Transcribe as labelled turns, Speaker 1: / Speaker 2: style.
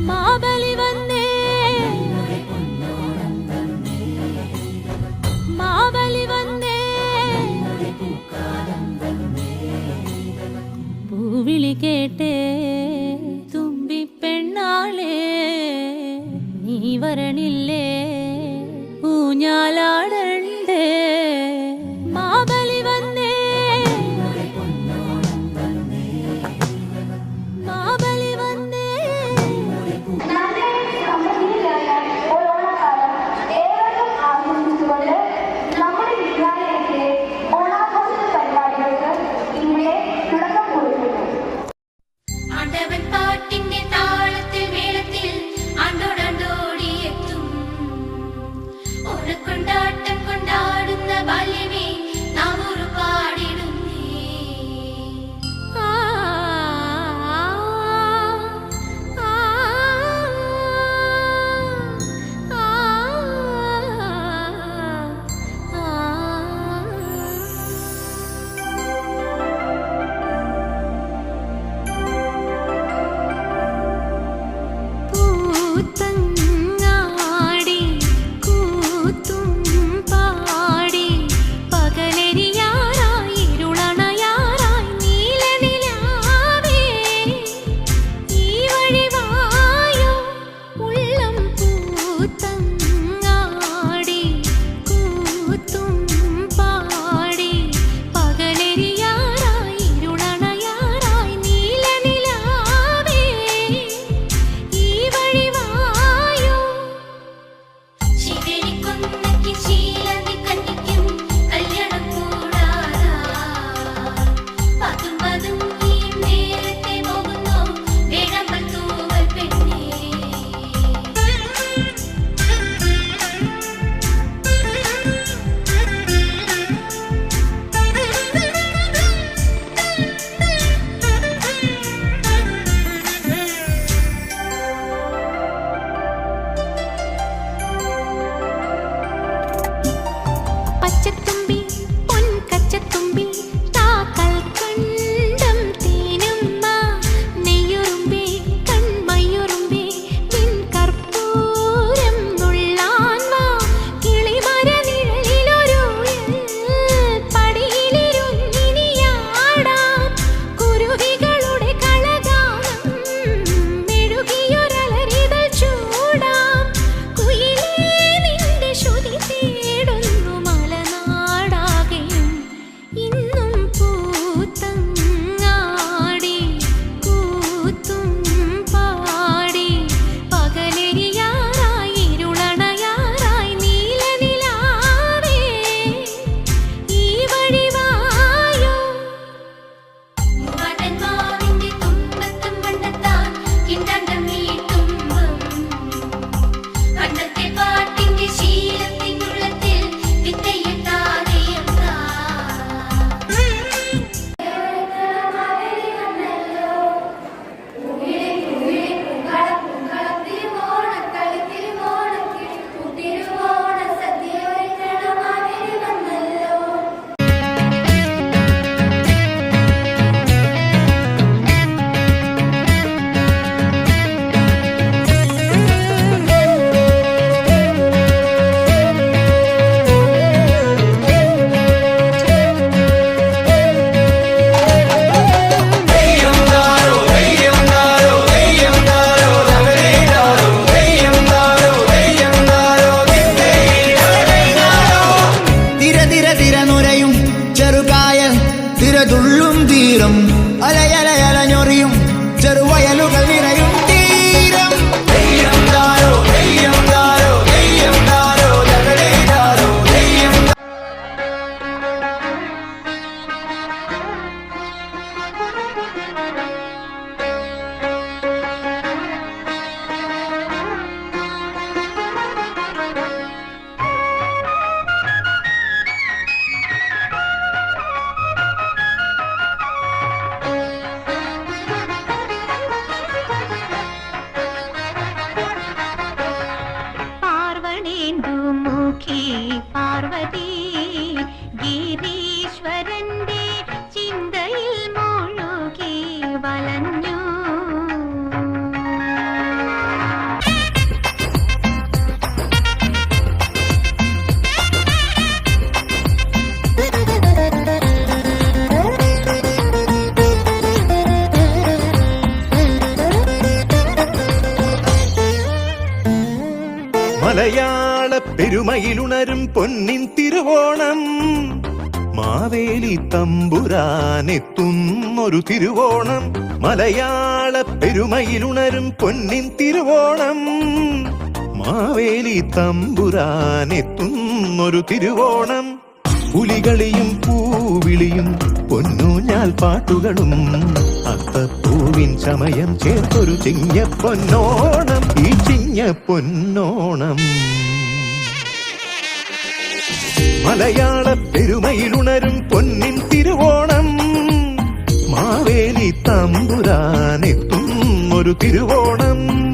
Speaker 1: മാബലി വന്നേ. മാബലി വന്നേ. പൂവിളി കേട്ടേ. ഊഞ്ഞാലാടണ്ടേ put
Speaker 2: the പെരുമയിലുണരും പൊന്നിൻ തിരുവോണം. മാവേലി തമ്പുരാനെത്തുന്നൊരു തിരുവോണം. മലയാള പെരുമയിലുണരും പൊന്നിൻ തിരുവോണം. മാവേലി തമ്പുരാനെത്തുന്നൊരു തിരുവോണം. പുലികളിയും പൂവിളിയും പൊന്നൂഞ്ഞാൽ പാട്ടുകളും. അത്തപ്പൂവിൻ ചമയം ചേർത്തൊരു ചിങ്ങ പൊന്നോണം ഈ ചിങ്ങ പൊന്നോണം മലയാള പെരുമയിലുണരും പൊന്നിൻ തിരുവോണം. മാവേലി തമ്പുരാനെത്തും ഒരു തിരുവോണം.